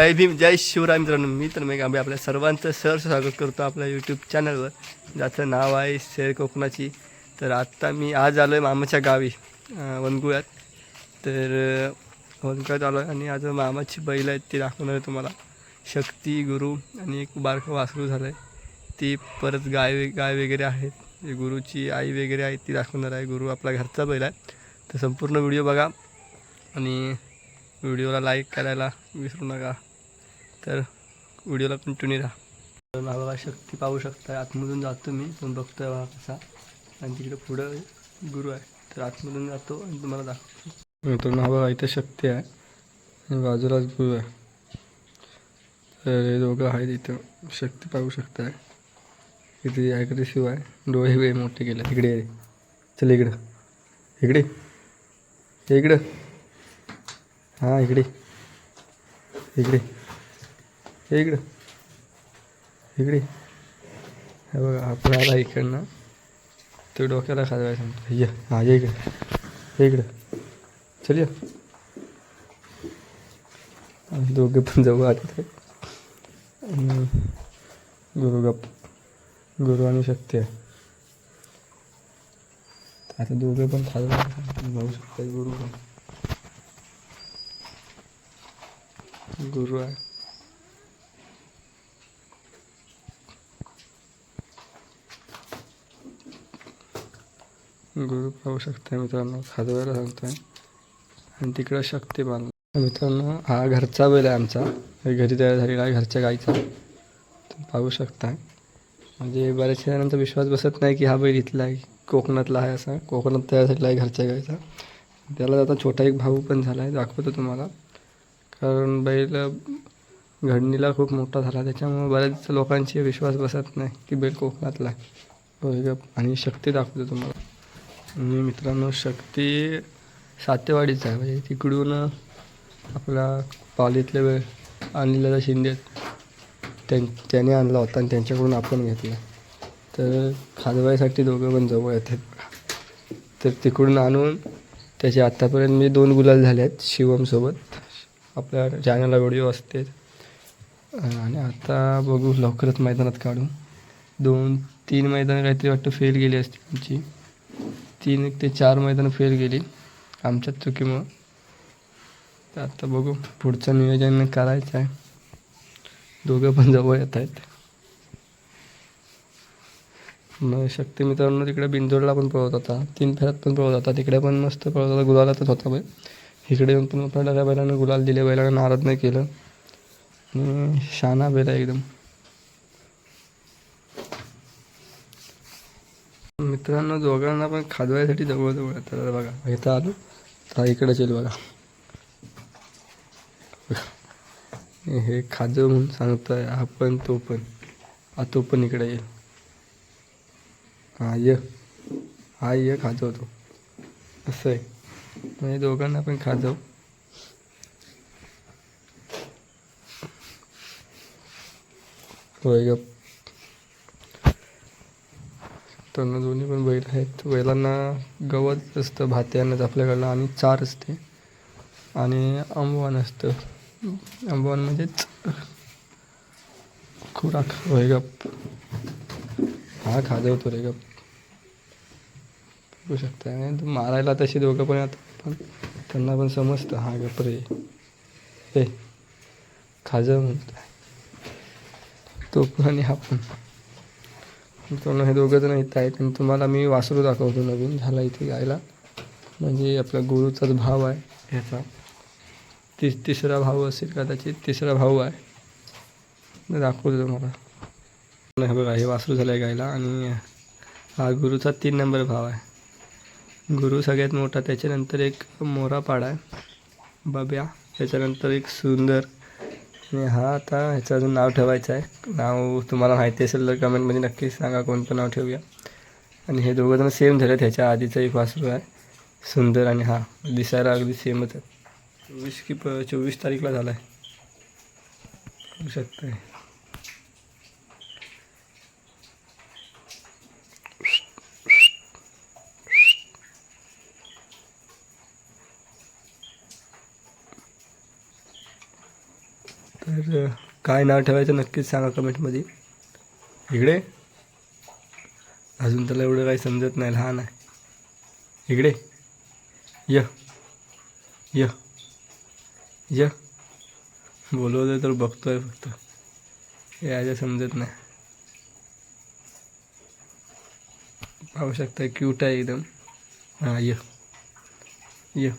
जय भीम जय शिवराय मित्रांनो. मी तर मग आम्ही आपल्या सर्वांचं सहर्ष स्वागत करतो आपल्या यूट्यूब चॅनलवर ज्याचं नाव आहे शेर कोकणाची. तर आत्ता मी आज आलो आहे मामाच्या गावी वनगुळ्यात. तर वनगुळ्यात आलो आहे आणि आज मामाची बैल आहेत ती दाखवणार आहे तुम्हाला. शक्ती गुरु आणि एक बारखं वासरू झालं आहे ती परत गाय गाय वगैरे आहेत. गुरुची आई वगैरे आहे ती दाखवणार आहे. गुरु आपला घरचा बैल आहे. तर संपूर्ण व्हिडिओ बघा आणि व्हिडिओला लाईक करायला विसरू नका. तर व्हिडिओला कंटिन्यू राहा. तर हा बघा शक्ती पाहू शकता आतमधून जातो मी पण बघतोय बघा कसा. आणि तिकडे पुढं गुरु आहे. तर आतमधून जातो आणि तुम्हाला दाखवतो. मित्रांनो हा बघा इथं शक्ती आहे. आणि बाजूलाच गुरु आहे. तर हे दोघं आहेत इथं. शक्ती पाहू शकताय. इथे ॲग्रेसिव्ह आहे. डोळे वे मोठे केले. इकडे रे. चल इकडं. इकडे. इकडं. हां इकडे. इकडे. हे इकडं. इकडे. हे बघा आपण आला इकडनं. तो डोक्याला खाजवायला सांगतो ये हा ये इकडे. इकडं. चल ये. दोघे पण जाऊ आले गुरु गप. गुरु आणि शक्ती आहे. आता दोघे पण खाजवायला जाऊ शकतात गुरु पण. गुरु आहे गुरु पाहू शकता मित्रांनो खाजवायला सांगतोय. आणि तिकडं शक्ती बांधला. मित्रांनो हा घरचा बैल आहे आमचा. घरी तयार झालेला आहे घरच्या गाईचा. पाहू शकता म्हणजे बऱ्याचशा जणांचा विश्वास बसत नाही की हा बैल इथला आहे कोकणातला आहे असा. कोकणात तयार झालेला आहे घरच्या गाईचा. त्याला आता छोटा एक भाऊ पण झाला आहे दाखवतो तुम्हाला. कारण बैल घडणीला खूप मोठा झाला. त्याच्यामुळे बऱ्याच लोकांची विश्वास बसत नाही की बैल कोकणातला आहे. हो, आणि शक्ती दाखवतो तुम्हाला. आणि मित्रांनो शक्ती सातेवाडीचा आहे. म्हणजे तिकडून आपला पालीतले वेळ आणलेला शिंदे त्यां त्याने आणला होता आणि त्यांच्याकडून आपण घेतला. तर खाजवायसाठी दोघं पण जवळ येतात बघा तर तिकडून आणून त्याचे आत्तापर्यंत मी दोन गुलाल झाले आहेत शिवमसोबत. आपल्या चॅनलला व्हिडिओ असते. आणि आता बघू लवकरच मैदानात काढू. दोन तीन मैदानं काहीतरी वाटतं फेल गेली असते आमची. तीन ते चार मैदानं फेल गेली आमच्याच चुकीमुळं. तर आता बघू पुढचं नियोजन करायचं आहे. दोघं पण जवळ येत आहेत. मग शक्ती मित्रांनो तिकडे बिंजोडला पण पळवत होता. तीन फेऱ्यात पण पळवत होता. तिकडे पण मस्त पळवत होता. गुलालातच होता बाई इकडे येऊन पण आपल्याला त्या बैलानं गुलाल दिले बैलानं नाराज नाही केलं. आणि शाना बैल आहे एकदम. मित्रांनो दोघांना पण खाजवायसाठी जवळ जवळ बघा इथं आलो. तर इकडे येईल बघा. बघा. हे खाजव म्हणून सांगतोय हा पण तो पण. हा तो पण इकडे येईल. हा ये. हा ये खाजवतो असं आहे. म्हणजे दोघांना पण खाजव. होय गप. त्यांना दोन्ही पण बैल आहेत. बैलांना गवत असतं भात्यानंच आपल्याकडला आणि चार असते. आणि आंबवान असतं. आंबवान म्हणजेच खुराक. होय गप. हा खाजवतो रे गप. बघू शकता मारायला तशी दोघं पण आता पण त्यांना पण समजतं हा गप हे खाजव म्हणतो तो पण आणि हा पण. मित्रांनो हे दोघं जण इथं आहेत आणि तुम्हाला मी वासरू दाखवतो नवीन झाला इथे गायला म्हणजे आपल्या गुरुचाच भाव आहे ह्याचा. तिस तिसरा भाऊ असेल कदाचित तिसरा भाऊ आहे. दाखवतो तुम्हाला. हे बघा हे वासरू झालं आहे गायला आणि हा गुरुचा तीन नंबर भाव आहे. गुरु सगळ्यात मोठा त्याच्यानंतर एक मोरा पाडा आहे. बब्या त्याच्यानंतर एक सुंदर. आणि हा आता ह्याचं अजून नाव ठेवायचं आहे. नाव तुम्हाला माहिती असेल तर कमेंटमध्ये नक्कीच सांगा कोणतं नाव ठेवूया. आणि हे दोघं जण सेम झालेत ह्याच्या आधीचा एक वासरू आहे. सुंदर आणि हा दिसायला अगदी सेमच आहे. चोवीस की प चोवीस तारीखला झाला आहे होऊ शकतं तर काय नाव ठेवायचं नक्कीच सांगा कमेंटमध्ये. इकडे? अजून त्याला एवढं काही समजत नाही लहान आहे. इकडे? य. य. य. बोलवलं तर बघतोय फक्त. हे यायचं समजत नाही. पाहू शकता क्यूट आहे एकदम. हां य. य.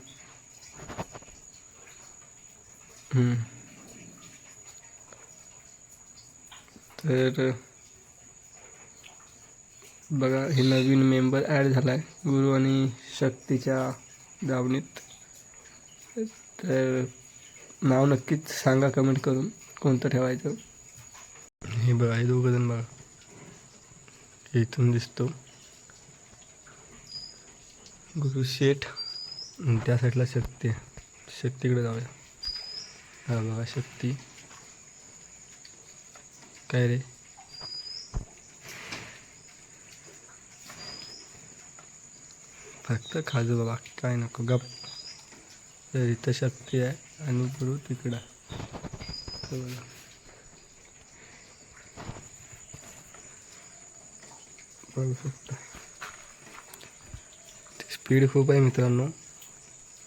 तर बघा हे नवीन मेंबर ॲड झाला आहे गुरु आणि शक्तीच्या दावणीत. तर नाव नक्कीच सांगा कमेंट करून कोणतं ठेवायचं? हे बघा हे दोघं जण बघा. इथून दिसतो. गुरु शेठ त्या साईडला शक्ती शक्तीकडे जाऊया. हा बघा शक्ती. काय रे? फक्त खाजू बाबा काय नको गप. तर इथं शक्ती आहे आणि गुरु तिकडं. बघा. बघू शकता स्पीड खूप आहे मित्रांनो.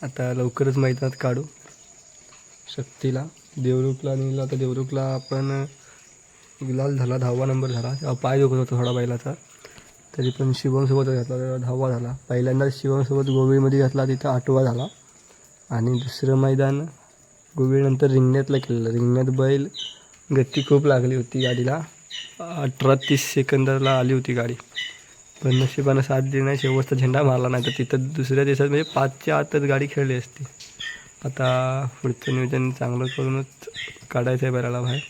आता लवकरच मैदानात काढू. शक्तीला देवरुखला नेलं आता देवरुखला आपण गुलाल झाला दहावा नंबर झाला. तेव्हा पाय दुखत होता थोडा बैलाचा. तरी पण शिवमसोबत घातला तेव्हा दहावा झाला. पहिल्यांदा शिवमसोबत गोविळमध्ये घातला तिथं आठवा झाला. आणि दुसरं मैदान गोविळनंतर रिंगण्यातलं केलेलं रिंगण्यात बैल गती खूप लागली होती गाडीला. अठरा तीस सेकंदाला आली होती गाडी. पण नशिबानं साथ दिली नाही शेवटचा झेंडा मारला नाही. तर तिथं दुसऱ्या दिवसात म्हणजे पाचच्या आतच गाडी खेळली असती. आता पुढचं नियोजन चांगलं करूनच काढायचं आहे बैलाला बाहेर.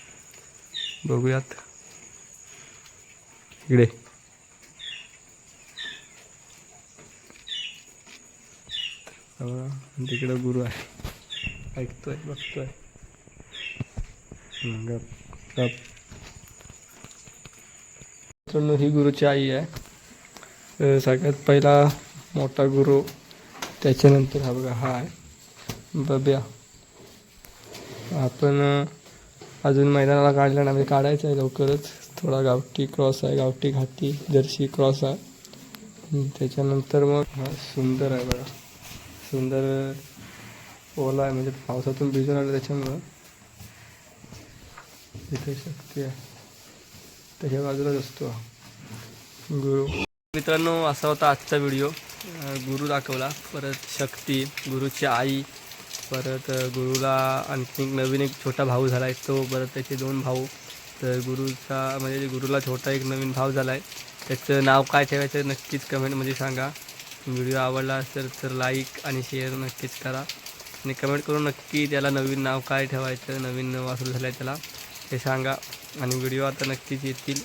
बघूयात. इकडे. बघा, तिकडं गुरु आहे. ऐकतोय बघतोय. गप गप मित्रांनो ही गुरुची आई आहे. सगळ्यात पहिला मोठा गुरु त्याच्यानंतर हा बघा हा आहे. बब्या. आपण अजून मैदानाला काढला नाही म्हणजे काढायचं आहे लवकरच. थोडा गावठी क्रॉस आहे गावठी घाटी जर्सी क्रॉस आहे. त्याच्यानंतर मग हा सुंदर आहे बघा. सुंदर ओला आहे म्हणजे पावसातून भिजून आलं त्याच्यामुळं. इथे शक्ती आहे. त्याच्या बाजूलाच असतो गुरु. मित्रांनो असा होता आजचा व्हिडिओ. गुरु दाखवला. परत शक्ती गुरुची आई परत गुरुला आणखी एक नवीन एक छोटा भाऊ झाला आहे. तो परत त्याचे दोन भाऊ. तर गुरुचा म्हणजे गुरुला छोटा एक नवीन भाव झाला आहे. त्याचं नाव काय ठेवायचं नक्कीच कमेंटमध्ये सांगा. व्हिडिओ आवडला असेल तर लाईक आणि शेअर नक्कीच करा. आणि कमेंट करून नक्की त्याला नवीन नाव काय ठेवायचं नवीन वासरू झालं आहे त्याला हे सांगा. आणि व्हिडिओ आता नक्कीच येतील.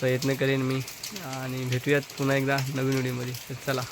प्रयत्न करेन मी. आणि भेटूयात पुन्हा एकदा नवीन व्हिडिओमध्ये तर चला.